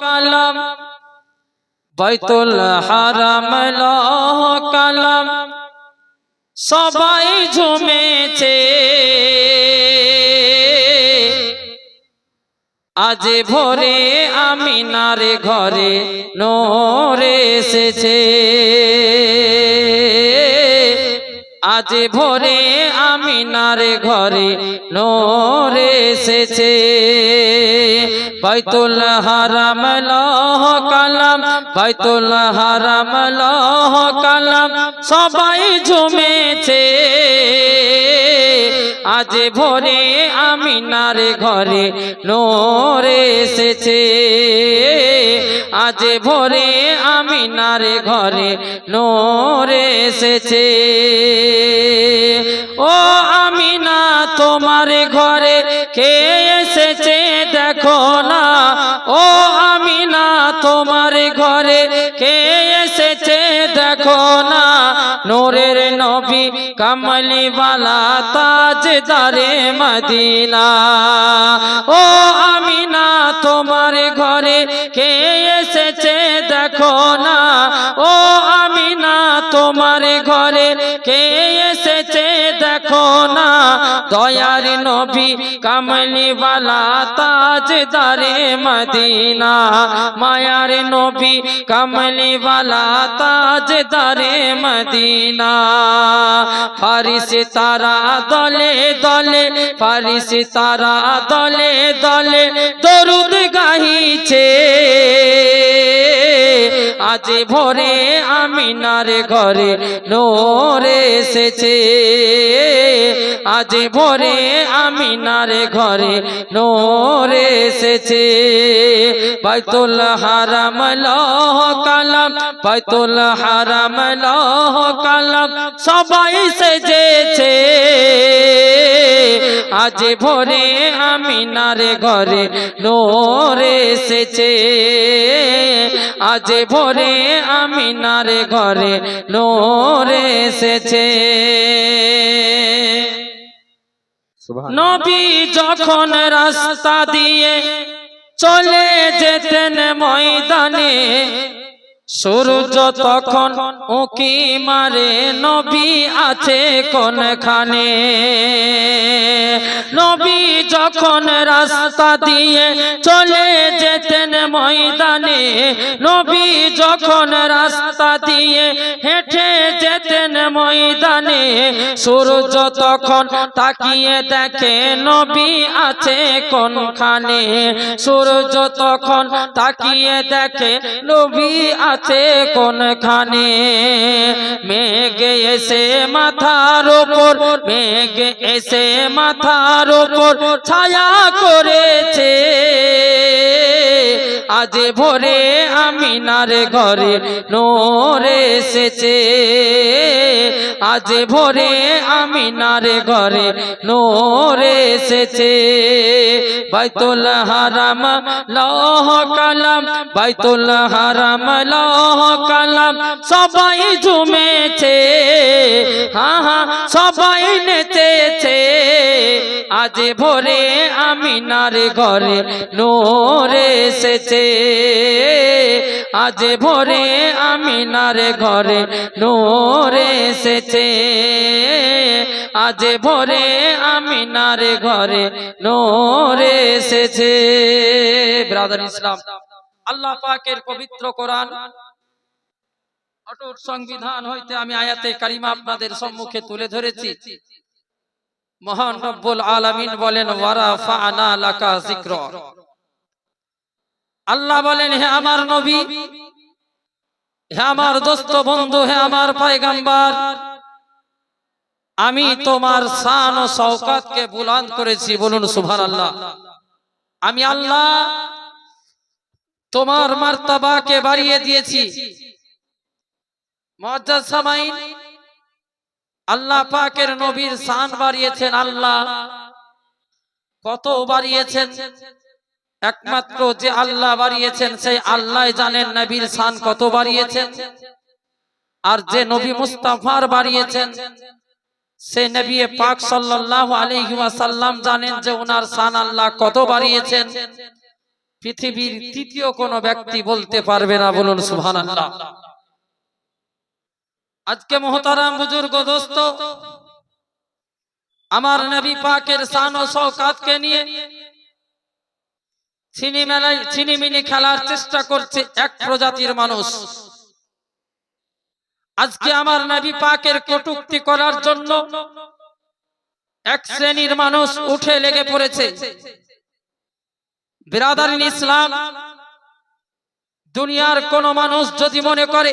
কালাম। বৈতুল হারাম লহ কলম। সবাই ঝুমেছে। আজ ভোরে আমিনার ঘরে নোরে এসেছে। আজ ভোরে আমিনার ঘরে নরে এসেছে। বাইতুল হারাম লহ কালাম, বাইতুল হারাম লহ কালাম, সবাই ঝুমেছে। আজ ভোরে আমিনার ঘরে নোরে এসেছে। আজ ভোরে আমিনার ঘরে নোরে এসেছে। ও আমিনা, তোমার ঘরে কে এসেছে? দেখো না। নবী তাজ তাজদারে মদিনা। ও আমিনা, তোমার ঘরে কে এসেছে দেখো না। ও আমিনা, তোমার ঘরে কে না দয়ার নবী কমলিওয়ালা তাজদারে মদিনা। মায়ার নবী কমলিওয়ালা তাজদারে মদিনা। ফারিস তারা দলে দলে, ফারিস তারা দলে দলে দরুদ গাহিছে। আজ ভোরে আমিনার ঘরে নোরে এসেছে। আজ ভোরে আমিনার ঘরে নোরে এসেছে। বাইতুল হারাম লহ কালাম বাইতুল হারাম লহ কালাম সবাই সেজেছে। আজ ভোরে আমিনার ঘরে নোরে এসেছে। আজ ভোরে আমিনার ঘরে নোরে এসেছে। নবী যখন রাস্তা দিয়ে চলে যেতেন ময়দানে সূর্য তখন উকি মারে, নবী আছে কোনখানে? নবী যখন রাস্তা দিয়ে চলে যেতেন ময়দানে, নবী যখন রাস্তা দিয়ে হেঁটে যেতেন ময়দানে, সূর্য তখন তাকিয়ে দেখে নবী আছে কোনখানে? সূর্য তখন তাকিয়ে দেখে নবী আছে কোনখানে? মেঘ এসে মাথার ওপর মেঘ এসে মাথার ওপর ছায়া করেছে। আজ ভোরে আমিনার ঘরে নোরে এসেছে। আজ ভোরে আমিনার ঘরে নোরে এসেছে। বাইতুল হারাম, লহ কালাম, বাইতুল হারাম, লহ কালাম সবাই ঝুমেছে, হা হা, সবাই নেচেছে। আজ ভোরে আমিনার ঘরে নোরে এসেছে। আজ ভোরে আমিনার ঘরে নোরে এসেছে। আজ ভোরে আমিনার ঘরে নোরে এসেছে। ব্রাদার ইসলাম আল্লাহ পাকের পবিত্র কোরআন। অটুট সংবিধান হইতে আমি আয়াতে কারিমা আপনাদের সম্মুখে তুলে ধরেছি। মহান রব্বুল আলামিন বলেন, ওয়ারা ফাআনা লাকা যিকর। আল্লাহ বলেন, হে আমার নবী, হে আমার দোস্ত বন্ধু, হে আমার পয়গাম্বার, আমি তোমার শান ও শওকাতকে বুলন্দ করেছি। বলুন সুবহানাল্লাহ। আমি আল্লাহ তোমার মার্তাবাকে বাড়িয়ে দিয়েছি। আল্লাহ পাকের নবীর শান বাড়িয়েছেন আল্লাহ। কত বাড়িয়েছেন? একমাত্র যে আল্লাহ বাড়িয়েছেন, সেই আল্লাহ জানেন নবীর শান কত বাড়িয়েছেন। আর যে নবী মুস্তাফার বাড়িয়েছেন সে নবী পাক সাল্লাল্লাহু আলাইহি ওয়াসাল্লাম জানেন যে ওনার শান আল্লাহ কত বাড়িয়েছেন। পৃথিবীর তৃতীয় কোন ব্যক্তি বলতে পারবে না বলুন সুবহানাল্লাহ। আজকে মহতারাম বুজুর্গ দোস্ত, আমার নবী পাকের শান ও শওকাতকে নিয়ে খেলার চেষ্টা করছে এক প্রজাতির মানুষ। আজকে আমার নবী পাকের কটুক্তি করার জন্য এক শ্রেণির মানুষ উঠে লেগে পড়েছে। বিরাদারিন ইসলাম, দুনিয়ার কোন মানুষ যদি মনে করে,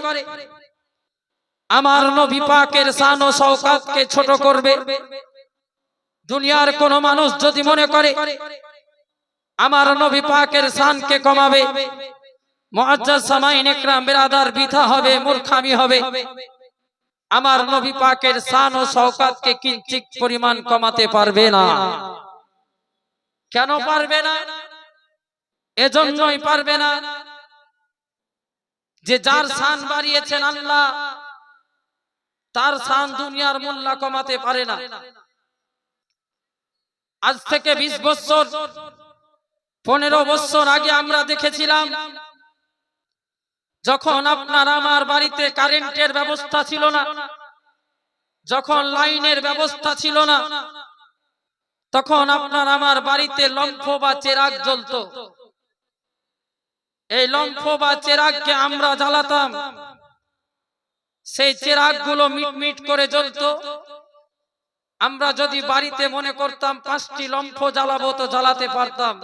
আমার নবী পাকের শান ও শওকাতকে ছোট করবে, দুনিয়ার কোন মানুষ যদি মনে করে, আমার নবী পাকের শানকে কমাবে, মুআজ্জাজ সামাইন ইকরাম বিরাদার বিথা হবে, মূর্খামি হবে, আমার নবী পাকের শান ও শওকাতকে কিঞ্চিত পরিমাণ কমাতে পারবে না। কেন পারবে না? এজন্যই পারবে না। যে যার শান বাড়িয়েছেন আল্লাহ তার সান দুনিয়ার মোল্লা কমাতে পারে না। আজ থেকে ২০ বছর পনেরো বছর আগে আমরা দেখেছিলাম যখন আপনার আমার বাড়িতে কারেন্টের ব্যবস্থা ছিল না যখন লাইনের ব্যবস্থা ছিল না তখন আপনার আমার বাড়িতে লম্ফ বা চেরাগ জ্বলতো। এই লম্ফ বা চেরাগকে আমরা জ্বালাতাম। সেই চেরাগগুলো মিটমিট করে জ্বলতো। আমরা যদি বাড়িতে মনে করতাম পাঁচটি লম্ফ জ্বালাবো তো জ্বালাতে পারতাম।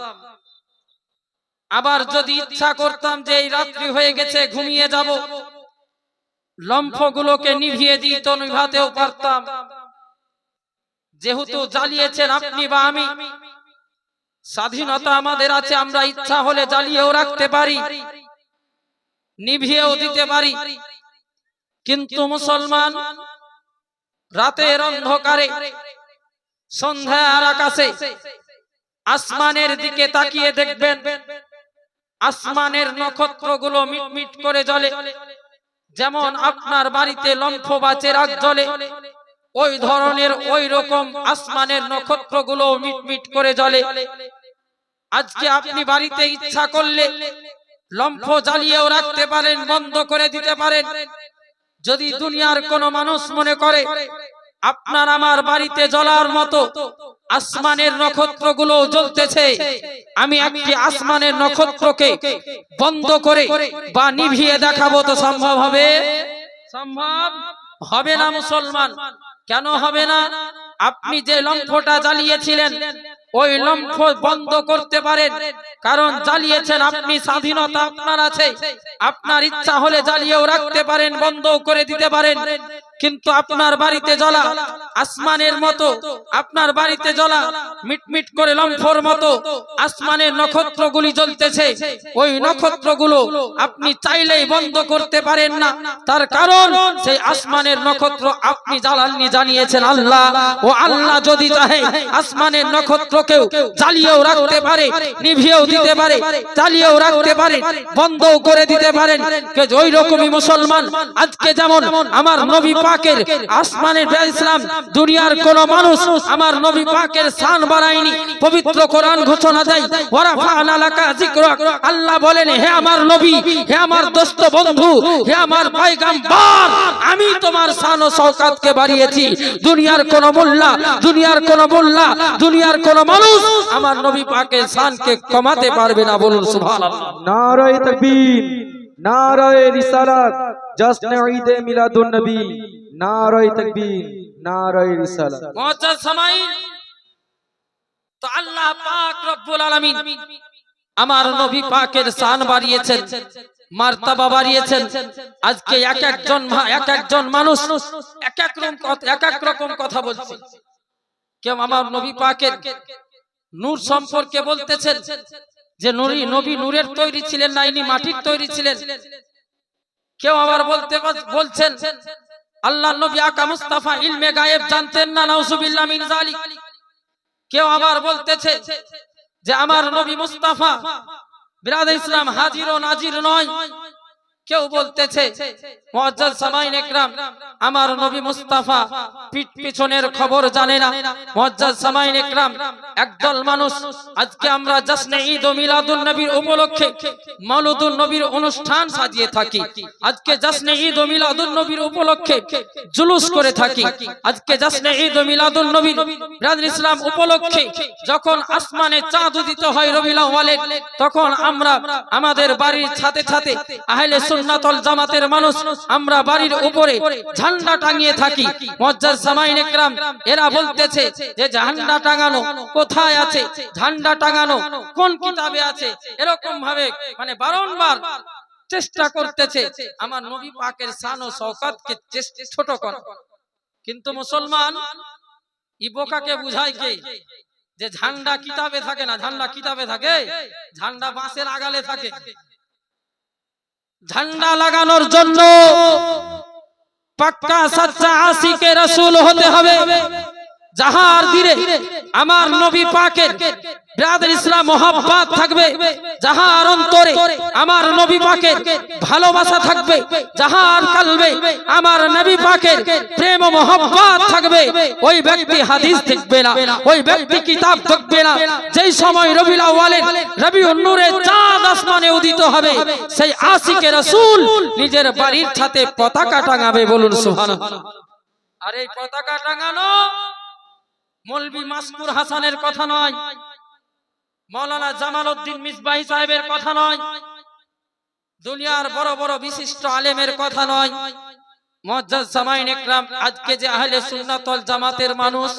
আবার যদি ইচ্ছা করতাম যে এই রাত্রি হয়ে গেছে ঘুমিয়ে যাব। লম্ফ গুলোকে নিভিয়ে দিই তো নিভাতেও পারতাম। যেহেতু জ্বালিয়েছেন আপনি বা আমি স্বাধীনতা আমাদের আছে, আমরা ইচ্ছা হলে জ্বালিয়েও রাখতে পারি, নিভিয়েও দিতে পারি। কিন্তু মুসলমান রাতের অন্ধকারে, সন্ধ্যার আকাশে, আসমানের দিকে তাকিয়ে দেখবেন, আসমানের নক্ষত্রগুলো মিটমিট করে জ্বলে, যেমন আপনার বাড়িতে লম্ফ বা চেরাগ জ্বলে। ওই ধরনের ওই রকম আসমানের নক্ষত্রগুলো মিটমিট করে জ্বলে। আজকে আপনি বাড়িতে ইচ্ছা করলে লম্ফ জ্বালিয়েও রাখতে পারেন, বন্ধ করে দিতে পারেন। যদি দুনিয়ার কোন মানুষ মনে করে, আপনার আমার বাড়িতে জ্বলার মতো আসমানের নক্ষত্রগুলো জ্বলতেছে, আমি একটি আসমানের নক্ষত্রকে বন্ধ করে বা নিভিয়ে দেখাবো তো সম্ভব হবে? সম্ভব হবে না মুসলমান। কেন হবে না? আপনি যে লম্ফটা জ্বালিয়েছিলেন, ওই লম্ফ বন্ধ করতে পারেন কারণ জ্বালিয়েছেন আপনি স্বাধীনতা আপনার আছে। আপনার ইচ্ছা হলে জ্বালিয়েও রাখতে পারেন বন্ধ করে দিতে পারেন। কিন্তু আপনার বাড়িতে জ্বলা, আসমানের মতো, আপনার বাড়িতে জ্বলা, মিটমিট করে লম্ফর মতো আসমানের নক্ষত্রগুলি জ্বলতেছে। ওই নক্ষত্রগুলো আপনি চাইলেই বন্ধ করতে পারেন না। তার কারণ, সেই আসমানের নক্ষত্র আপনি জ্বালাননি জানিয়েছেন আল্লাহ। ও আল্লাহ যদি চাহে, আসমানের নক্ষত্রকেও জ্বালিয়েও রাখতে পারে, নিভিয়েও দিতে পারে জ্বালিয়েও রাখতে পারে, বন্ধও করে দিতে পারেন। ওই রকমই মুসলমান, আজকে যেমন আমার নবী পাকের আসমানের ইসলাম, দুনিয়ার কোন মানুষ আমার নবী পাকের শান বাড়ায়নি পবিত্র কোরআন ঘোষণা দেয় ওরা ফালাকা যিকরাক। আল্লাহ বলেন, হে আমার নবী, হে আমার দোস্ত বন্ধু, হে আমার পয়গম্বর, আমি তোমার শান ও শওকাতকে বাড়িয়েছি। দুনিয়ার কোন মোল্লা, দুনিয়ার কোন মোল্লা, দুনিয়ার কোন মানুষ আমার নবী পাকের শানকে কমাতে পারবে না বলুন, সুবহানাল্লাহ। নারায়ে তাকবীর, নারায়ে রিসালাত জশ্ন ঈদে মিলাদুন নবী। আমার নবী পাকের শান বাড়িয়েছেন, মার্তাবা বাড়িয়েছেন। আজকে এক একজন এক একজন মানুষ, এক এক রকম এক এক রকম কথা বলছে। কেউ আমার নবী পাকের নূর সম্পর্কে বলতেছেন যে, নুরি, নবী নূরের তৈরি ছিলেন না, ইনি মাটির তৈরি ছিলেন। কেউ আবার বলতে, বলছেন আল্লাহ নবী আকা মুস্তাফা ইলমে গায়েব জানতেন না, নাউজুবিল্লাহ মিন জালিক কেউ আবার বলতেছে যে, আমার নবী মুস্তাফা, বিরাদ ইসলাম হাজির ও নাজির নয়। কেউ বলতেছে আমার নবী মুস্তাফা পিঠ পিছনের খবর জানে না। মুআজ্জাজ সামাইন একরাম, একদল মানুষ, আজকে আমরা জাসনে ঈদ ও মিলাদুন নবীর উপলক্ষে মাউলুদুন নবীর অনুষ্ঠান সাজিয়ে থাকি। আজকে জাসনে ঈদ ও মিলাদুন নবীর উপলক্ষে জুলুস করে থাকি। আজকে জাসনে ঈদ ও মিলাদুন নবী বিরাদর ইসলাম উপলক্ষে যখন আসমানে চাঁদ উদিত হয় রবিউল আউয়ালে তখন আমরা আমাদের বাড়ির ছাতে ছাতে আহলে সুন্নাতল জামাতের মানুষ, আমরা বাড়ির উপরে ঝান্ডা টাঙিয়ে থাকি। মজ্জাজ সামাইন একরাম, এরা বলতেছে যে ঝান্ডা টাঙানো কোথায় আছে? ঝান্ডা টাঙানো কোন কিতাবে আছে? এরকম ভাবে মানে বারংবার চেষ্টা করতেছে। আমার নবী পাকের শান ও চেস- ছোট কিন্তু মুসলমান ই বোকাকে বুঝায় কে? যে ঝান্ডা কিতাবে থাকে না? ঝান্ডা কিতাবে থাকে? ঝান্ডা বাঁশের আগালে থাকে। ঝান্ডা লাগানোর জন্য পাক্কা সাচ্চা আশিকে রসুল হতে হবে। যাহার দিলে আমার নবী পাকের বিরাদর মোহাব্বত থাকবে, যাহার অন্তরে আমার নবী পাকের ভালোবাসা থাকবে, যাহার কালবে আমার নবী পাকের প্রেম ও থাকবে, ওই ব্যক্তি হাদিস দেখবে না, ওই ব্যক্তি কিতাব দেখবে না। যেই সময় রবিউল আউয়ালের রবিউল নূরে চাঁদ আসমানে উদিত হবে, সেই আশিকে রাসূল নিজের বাড়ির ছাতে পতাকা টাঙাবে বলুন সুবহানাল্লাহ। আর এই পতাকা টাঙানো মৌলবি মাসকুর হাসানের কথা নয়। মৌলানা জামাল উদ্দিন মিসবাহি সাহেবের কথা নয়। দুনিয়ার বড় বড় বিশিষ্ট আলেমের কথা নয়। আজকে যে আহলে সুন্নাতল জামাতের মানুষ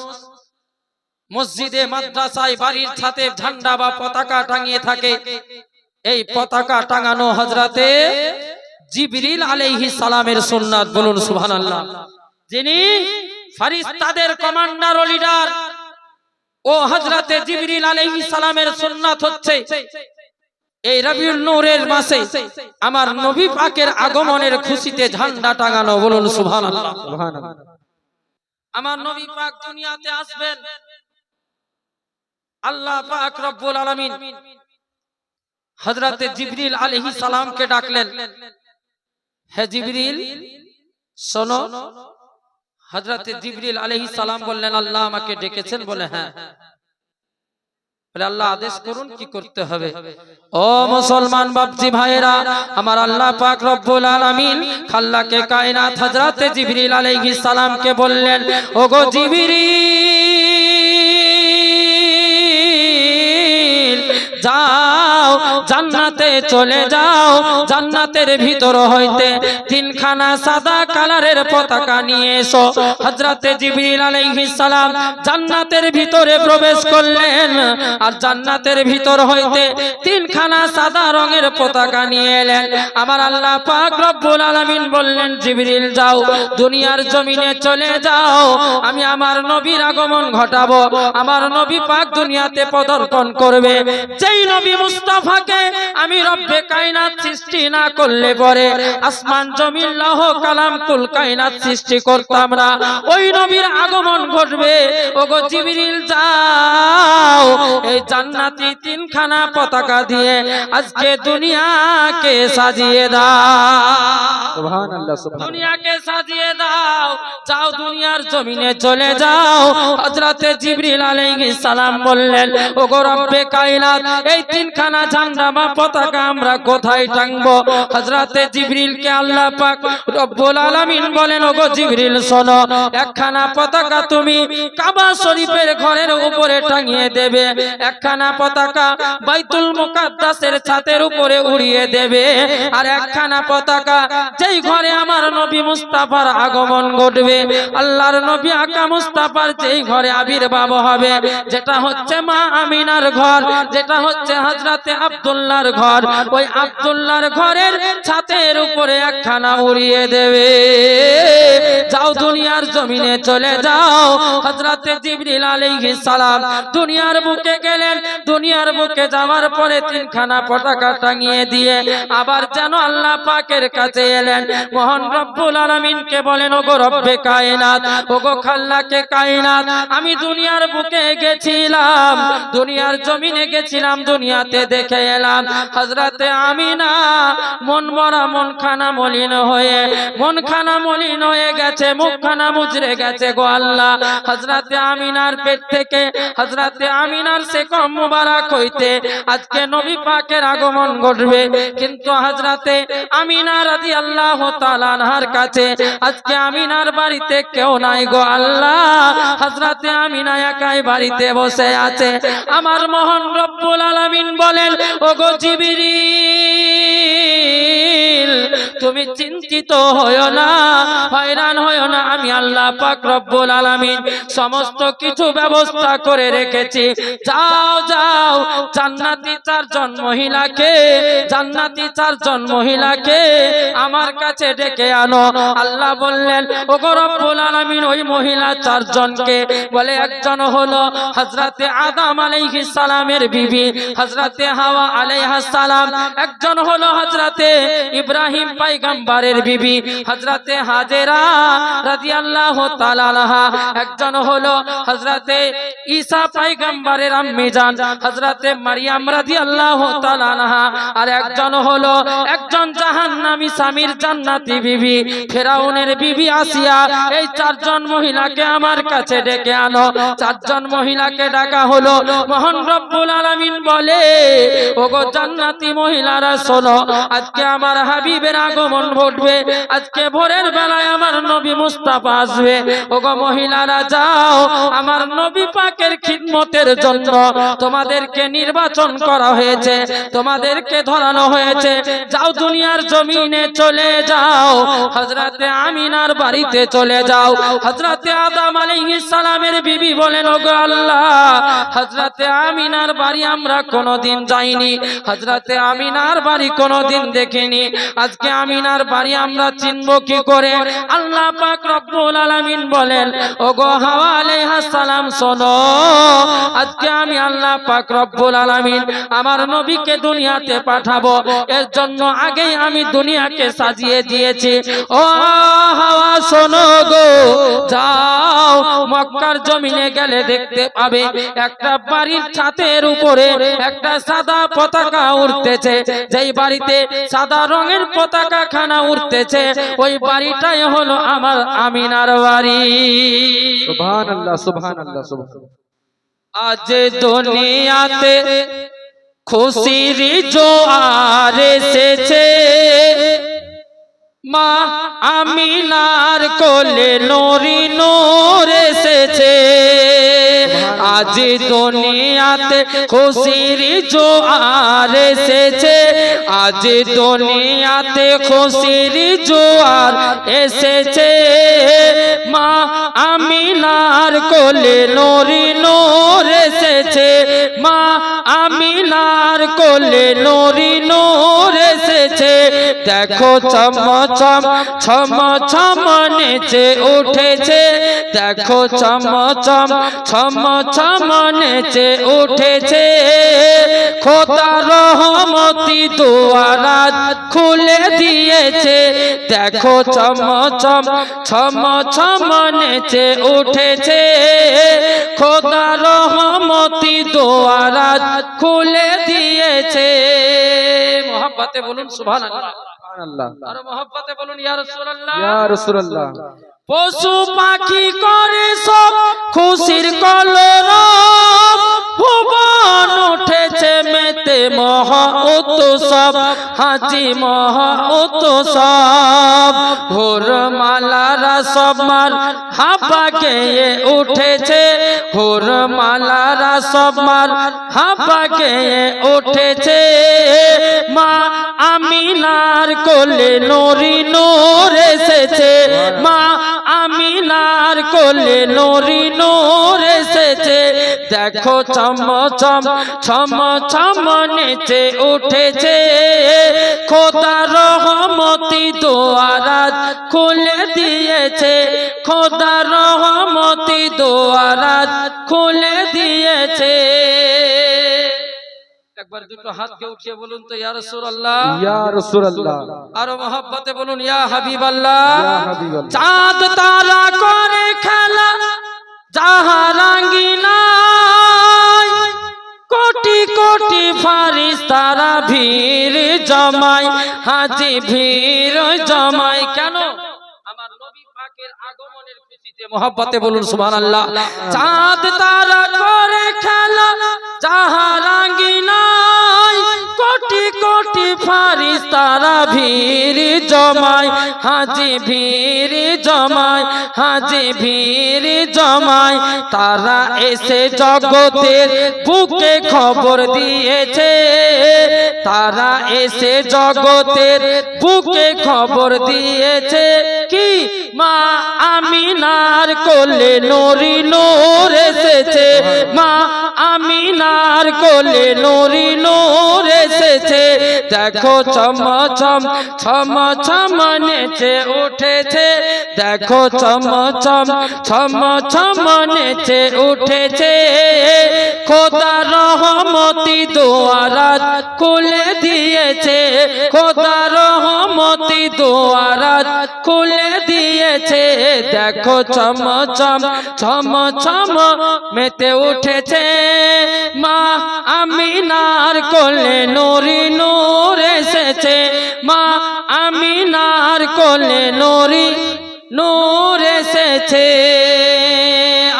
মসজিদে, মাদ্রাসায় বা পতাকা টাঙিয়ে থাকে, এই পতাকা টাঙানো সালামের সুন্নাত। বলুন যিনি ফারিস্তাদের কমান্ডার ও লিডার ও হজরতে জিবরিল আলাইহিস সালামের সুন্নাত হচ্ছে এই রবিউল নূরের মাসে আমার নবী পাকের আগমনের খুশিতে ঝান্ডা টাঙানো বলুন সুবহানাল্লাহ। সুবহানাল্লাহ। আমার নবী পাক দুনিয়াতে আসবেন। আল্লাহ পাক রব্বুল আলামিন হযরতে জিবরিল আলাইহিস সালামকে ডাকলেন। হে জিবরিল শোনো হযরতে জিবরিল আলহি সালাম বললেন আল্লাহ আমাকে ডেকেছেন বলে হ্যাঁ। আল্লাহ আদেশ করুন কি করতে হবে? ও মুসলমান বাপজি ভাইরা আমার আল্লাহ পাক রব্বুল আলামিন খাল্লাকে কায়নাত হযরতে জিবরিল আলাইহিস সালামকে বললেন ওগো জিবরিল জান্নাতে চলে যাও। জান্নাতের ভিতর হইতে তিনখানা সাদা কালারের পতাকা নিয়ে এসো। হযরতে জিবরিল আলাইহিস সালাম জান্নাতের ভিতরে প্রবেশ করলেন। আর জান্নাতের ভিতর হইতে তিনখানা সাদা রঙের পতাকা নিয়ে এলেন। আমার আল্লাহ পাক রব্বুল আলামিন বললেন, জিবরিল, যাও। দুনিয়ার জমিনে চলে যাও। আমি আমার নবীর আগমন ঘটাবো। আমার নবী পাক দুনিয়াতে পদার্পণ করবে। যেই নবী মুস্তাফাকে আমি রব্বে কায়নাত সৃষ্টি না করলে পরে আসমান জমিন লহ কালাম কুল কায়নাত সৃষ্টি করতাম না। ওই নবীর আগমন ঘটবে। ওগো জিবরিল যাও এই জান্নাতি তিনখানা পতাকা দিয়ে আজকে দুনিয়াকে সাজিয়ে দাও। সুবহানাল্লাহ। দুনিয়াকে সাজিয়ে দাও। যাও দুনিয়ার জমিনে চলে যাও। হযরতে জিবরিল আলাইহিস সালাম বললেন ওগো রব্বে কায়নাত এই তিনখানা ঝান্ডা বা পতাকা আমরা কোথায় টাঙবো? হযরতে জিবরিলকে আল্লাহ পাক রব্বুল আলামিন বলেন, ওগো জিবরিল, শোনো, একখানা পতাকা তুমি কাবা শরীফের ঘরের উপরে টাঙিয়ে দেবে। একখানা পতাকা বাইতুল মুকাদ্দাসের ছাদের উপরে উড়িয়ে দেবে। আর একখানা পতাকা যেই ঘরে আমার নবী মুস্তাফার আগমন ঘটবে, আল্লাহর নবী আকা মুস্তাফার যেই ঘরে আবির্ভাব হবে। যেটা হচ্ছে মা আমিনার ঘর, যেটা হচ্ছে হজরতে আব্দুল্লাহর ঘর, ওই আব্দুল্লাহর ঘরের ছাতের উপরে একখানা উড়িয়ে দেবে। যাও দুনিয়ার জমিনে চলে যাও। হজরতে জিবরিল আলাইহিস সালাম দুনিয়ার বুকে গেলেন। দুনিয়ার বুকে যাওয়ার পরে তিনখানা পতাকা টাঙিয়ে দিয়ে আবার যেন আল্লাহ পাকের কাছে এলেন। মহান রব্বুল আলামিনকে বলেন, ওগো রব্বে কায়নাত, ওগো খাল্লাকে কায়নাত, আমি দুনিয়ার বুকে গেছিলাম, দুনিয়ার জমিনে গেছিলাম, দুনিয়াতে দেখে এলাম। হযরতে আমিনা মন মরা মন খানা মলিন হয়ে মন খানা মলিন হয়ে গেছে, মুখখানা মুজরে গেছে গো আল্লাহ। হযরতে আমিনার পেট থেকে, হযরতে আমিনার সে কম মুবারক হইতে আজকে নবী পাকের আগমন ঘটবে। কিন্তু হযরতে আমিনা রাদিয়াল্লাহু তাআলা আনহার কাছে আজকে আমিনার বাড়িতে কেউ নাই গো আল্লাহ। হযরতে আমিনা একাই বাড়িতে বসে আছে। আমার মহান রব্বুল আলামিন বলেন ওগো জিবরিল, তুমি চিন্তিত হয়ো না, হয়রান হয়ো না, আমি আল্লাহ পাক রব্বুল আলামিন সমস্ত কিছু ব্যবস্থা করে রেখেছি। যাও যাও, জান্নাতি চারজন মহিলাকে, জান্নাতি চারজন মহিলাকে আমার কাছে ডেকে আনো। আল্লাহ বললেন, ওগো রব্বুল আলামিন, ওই মহিলা চারজনকে বলে, একজন হলো হযরতে আদম আলাইহিস সালামের বিবি, হযরতে হাওয়া আলাইহাস সালাম। একজন হলো হযরতে ইব্রাহিম পয়গম্বরের বিবি, হযরতে হাজেরা রাদিয়াল্লাহু তাআলা আনহা। একজন হলো হযরতে ঈসা পয়গম্বরের আম্মি জান, হযরতে মারিয়াম আর একজন হলো একজন জাহান্নামী স্বামীর জান্নাতি বিবি, ফেরাউনের বিবি আসিয়া, এই চারজন মহিলাকে আমার কাছে ডেকে আনো। চারজন মহিলাকে ডাকা হলো, মহান রব্বুল আলামিন বলে ওগো জান্নাতি মহিলারা শোনো, আজকে আমার হাবিবের আগমন ঘটবে, আজকে ভোরের বেলায় আমার নবী মুস্তাফা আসবে। ওগো মহিলারা যাও, আমার নবী পাকের খিদমতের জন্য তোমাদেরকে নির্বাচন করা হয়েছে, তোমাদেরকে ধরানো হয়েছে। যাও দুনিয়ার জমিনে চলে যাও, হযরতে আমিনার বাড়িতে চলে যাও। হযরতে আদম আলাইহিস সালামের বিবি বলেন, ওগো আল্লাহ, হযরতে আমিনার বাড়ি আমরা কোনোদিন যাইনি। হযরতে আমিনার বাড়ি কোনোদিন দেখিনি। আজকে আমিনার বাড়ি আমরা চিনব কি করে? আল্লাহ পাক রব্বুল আলামিন বলেন, ওগো হাওয়া আলাইহাস সালাম, শোনো, আজকে আমি আল্লাহ পাক রব্বুল আলামিন আমার নবীকে দুনিয়াতে পাঠাবো। এর জন্য আগেই আমি দুনিয়াকে সাজিয়ে দিয়েছি। ও হাওয়া, শোনো গো, যাও, মক্কার জমিনে গেলে দেখতে পাবে, একটা বাড়ির ছাদের উপরে একটা সাদা পতাকা উঠতেছে যেই বাড়িতে সাদা রঙের পতাকা খানা উঠতেছে ওই বাড়িটাই হলো আমার আমিনার বাড়ি। সুবহানাল্লাহ সুবহানাল্লাহ সুবহান আজ দুনিয়াতে খুশির জোয়ার এসেছে। মা আমিনার কোলে নরি নোর এসেছে। আজ দুনিয়াতে খুশির জোয়ার এসেছে। আজ দুনিয়াতে খুশির জোয়ার এসেছে। মা আমিনার কোলে নরি নোর এসেছে। মা আমিনার কোলে নরি নোর এসেছে। দেখো চম চম, ছম ছম উঠেছে। দেখো চম চম ছম ছম নেচে উঠেছে। খোদা রহমতি দুয়ারা খুলে দিয়েছে। দেখো চম চম ছম ছম নেচে উঠেছে। খোদা রহমতি দুয়ারা খুলে দিয়েছে। মোহাব্বতে বলুন সুবহানাল্লাহ। সুবহানাল্লাহ। আর মোহাব্বতে বলুন ইয়া রাসূলুল্লাহ। ইয়া রাসূলুল্লাহ। পশু পাখি করে সব খুশির কলর ভুবন উঠেছে মেতে মহা উৎসব হাজি মহা উৎসব ভোর মালারা সব মাল হাপা গেয়ে উঠেছে। ভোর মালারা সব মাল হাপা গেয়ে উঠেছে। মা আমিনার কোলে নরি নোর এসেছে। মা আমিনার কোলে নরি নোর এসেছে। দেখো চম চম ছম ছম নেচে উঠেছে। খোদা রহমতি দোয়ারা খুলে দিয়েছে। খোদা রহমতি দোয়ারা খুলে দিয়েছে। একবার দুটো হাতকে উঠিয়ে বলুন তো ইয়া রাসূলুল্লাহ। ইয়া রাসূলুল্লাহ। আরও মহব্বতে বলুন ইয়া হাবিবাল্লাহ। ইয়া হাবিবাল্লাহ। চাঁদ তারা করে খেলা যাহা রাঙ্গিনা কোটি কোটি ফারিস তারা ভিড় জমায় হাজি ভিড় জমায়। কেন? নবী আগমনের খুশিতে মহব্বতে বলুন সুবহানাল্লাহ। চাঁদ তারা করে খেলা যাহা রাঙ্গিনায় কোটি কোটি ফারিস তারা ভিড় জমায়, হাজি ভিড় জমায়, হাজি ভিড় জমায়। তারা এসে জগতের বুকে খবর দিয়েছে। তারা এসে জগতের বুকে খবর দিয়েছে কি? মা আমিনার কোলে নরি নূর এসেছে। মা আমিনার কোলে নুরি নূর এসেছে। দেখো চম চম, ছম ছম নেচে উঠেছে। দেখো চম চম, ছম ছম নেচে উঠেছে। খোদা রহমতি দোয়ারাত খুলে দিয়েছে। খোদা রহমতি দোয়ারাত খুলে দিয়েছে। দেখো চম চম, ছম ছম মেতে উঠেছে। মা আমিনার কোলে নরি নূর এসেছে। মা আমিনার কোলে নরি নূর এসেছে।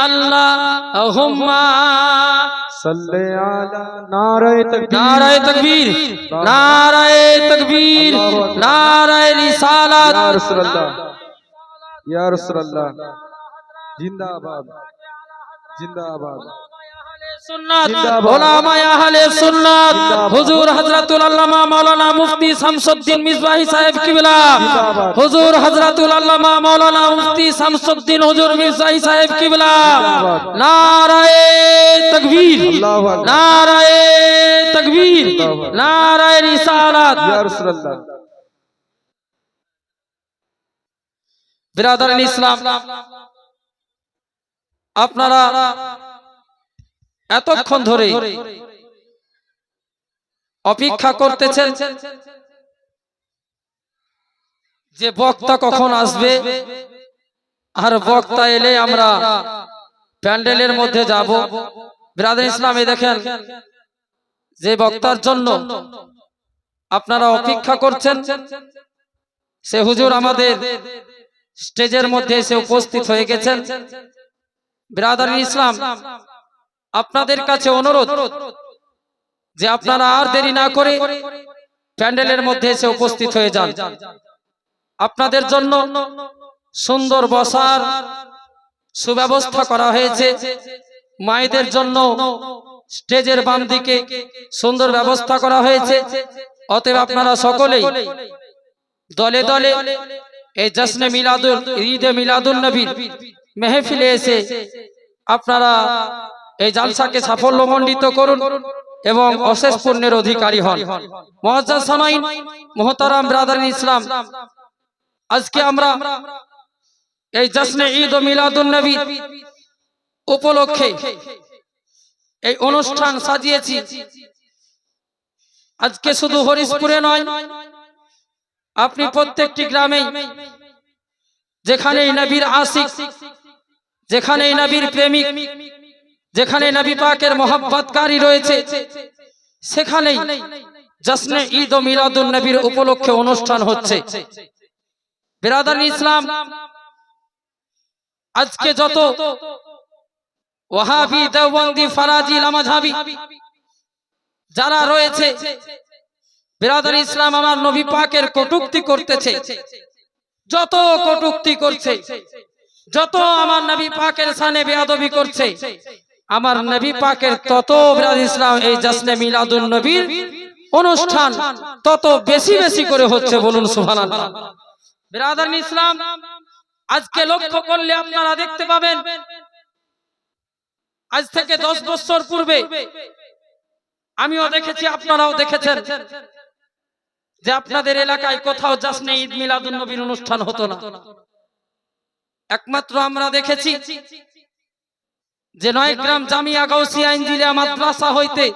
আল্লাহ হুম্মা নারায়ে তাকবীর। নারায় তকবীর নারায় তকবীর নারায় রিসালাত। ইয়া রাসূলুল্লাহ। জিন্দাবাদ জিন্দাবাদ। হুজুর হযরতুল আল্লামা মাওলানা মুফতি শামসুদ্দিন মিসবাহি সাহেব কিবলা। হুজুর হযরতুল আল্লামা মাওলানা মুফতি শামসুদ্দিন হুজুর মিসবাহি সাহেব কিবলা। নারায়ে তাকবীর। নারায়ে তাকবীর। নারায়ে রিসালাত। ইয়া রাসূলুল্লাহ। বিরাদার ইসলাম আপনারা এতক্ষণ ধরে অপেক্ষা করতেছেন যে বক্তা কখন আসবে? আর বক্তা এলে আমরা প্যান্ডেলের মধ্যে যাব। বিরাদার ইসলাম দেখেন যে বক্তার জন্য আপনারা অপেক্ষা করছেন। সে হুজুর আমাদের স্টেজের মধ্যে এসে উপস্থিত হয়ে গেছেন। বিরাদার ইসলাম আপনাদের কাছে অনুরোধ যে আপনারা আর দেরি না করে প্যান্ডেলের মধ্যে এসে উপস্থিত হয়ে যান। আপনাদের জন্য সুন্দর বসার সুব্যবস্থা করা হয়েছে। মায়েদের জন্য স্টেজের বাম দিকে সুন্দর ব্যবস্থা করা হয়েছে। অতএব আপনারা সকলেই দলে দলে এই জশ্নে মিলাদুল, ঈদে মিলাদুল নবীর মেহফিলে এসে আপনারা এই জালসাকে সাফল্য সাফল্যমণ্ডিত করুন এবং অশেষ পুণ্যের অধিকারী হন। মহাজ্জাজ সামাইন, মোহতারাম ব্রাদার ইসলাম, আজকে আমরা এই জশ্নে ঈদ ও মিলাদুল নবী উপলক্ষে এই অনুষ্ঠান সাজিয়েছি। আজকে শুধু হরিশপুরে নয়, আপনি প্রত্যেকটি গ্রামে যেখানে নবীর আশিক যেখানে নবীর প্রেমিক যেখানে নবী পাকের মহব্বতকারী রয়েছে, সেখানেই জশ্নে ঈদ ও মিলাদুন নবীর উপলক্ষে অনুষ্ঠান হচ্ছে। বিরাদার ইসলাম, আজকে যত ওয়াহাবি, দেওবন্দি, ফারাজি, লামাঝাবি যারা রয়েছে, বিরাদার ইসলাম আমার নবী পাকের কটুক্তি করতেছে। যত কটুক্তি করছে, যত আমার নবী পাকের সানে বেয়াদবি করছে আমার নবী পাকের তত ইসলাম এই জাসনে মিলাদুন নবীর অনুষ্ঠান তত বেশি বেশি করে হচ্ছে বলুন সুবহানাল্লাহ। বিরাদার ইসলাম আজকে লক্ষ্য করলে আপনারা দেখতে পাবেন আজ থেকে দশ বছর পূর্বে আমিও দেখেছি আপনারাও দেখেছেন যে আপনাদের এলাকায় কোথাও জাসনে ঈদ মিলাদুন নবীর অনুষ্ঠান হতো না। একমাত্র আমরা দেখেছি যে নয় গ্রাম জামিয়া গাউসিয়া ইঞ্জিলিয়া মাদ্রাসা হইতে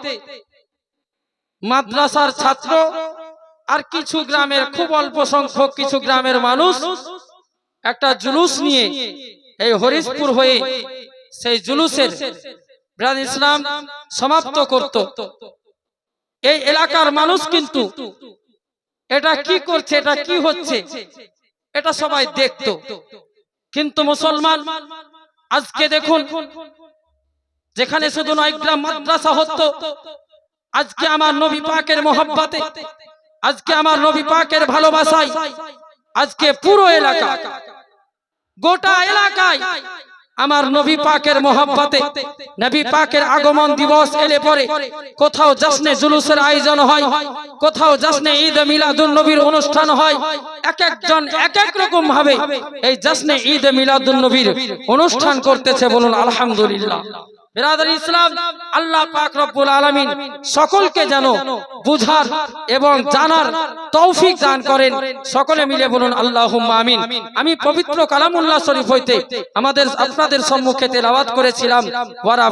মাদ্রাসার ছাত্র আর কিছু গ্রামের খুব অল্প সংখ্যক কিছু গ্রামের মানুষ একটা জুলুস নিয়ে এই হরিশপুর হয়ে সেই জুলুসের ব্রাদ ইসলাম সমাপ্ত করত। এই এলাকার মানুষ কিন্তু এটা কি করছে, এটা কি হচ্ছে, এটা সবাই দেখতো। কিন্তু মুসলমান, আজকে দেখুন যেখানে শুধু নয় গ্রাম মাদ্রাসা হতো। আজকে আমার নবী পাকের মোহাব্বতে, আজকে আমার নবী পাকের ভালোবাসায়, আজকে পুরো এলাকা, গোটা এলাকায় আমার নবী পাকের মোহাব্বতে, নবী পাকের আগমন দিবস এলে পরে কোথাও জশ্নে জুলুসের আয়োজন হয়, কোথাও জশ্নে ঈদ মিলাদুন নবীর অনুষ্ঠান হয়, এক একজন এক এক রকম ভাবে এই জশ্নে ঈদ মিলাদুন নবীর অনুষ্ঠান করতেছে বলুন, আলহামদুলিল্লাহ। বিরাদার ইসলাম, আল্লাহ পাক রব্বুল আলামিন সকলকে যেন বুঝার এবং জানার তৌফিক দান করেন। সকলে মিলে বলুন, আল্লাহুম্মা আমিন। আমি পবিত্র কালামুল্লাহ শরীফ হইতে আমাদের, আপনাদের সম্মুখে তেলাওয়াত করেছিলাম ওয়ারা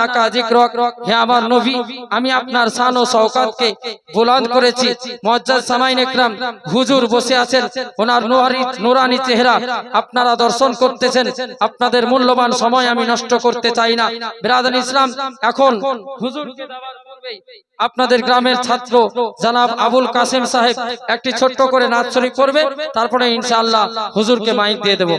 লাকা হে আমার নবী, আমি আপনার শান ও শওকাতকে বুলন্দ করেছি। মুআজ্জাজ সামাইন একরাম, হুজুর বসে আছেন, ওনার নুরানি নুরানি চেহারা আপনারা দর্শন করতেছেন। আপনাদের মূল্যবান সময় আমি নষ্ট করতে চাই না। বিরাদান ইসলাম, এখন হুজুরকে আপনাদের গ্রামের ছাত্র জানাব আবুল কাসেম সাহেব একটি ছোট্ট করে নাচ শরীফ করবে, তারপরে ইনশাআল্লাহ হুজুরকে মাইক দিয়ে দেব।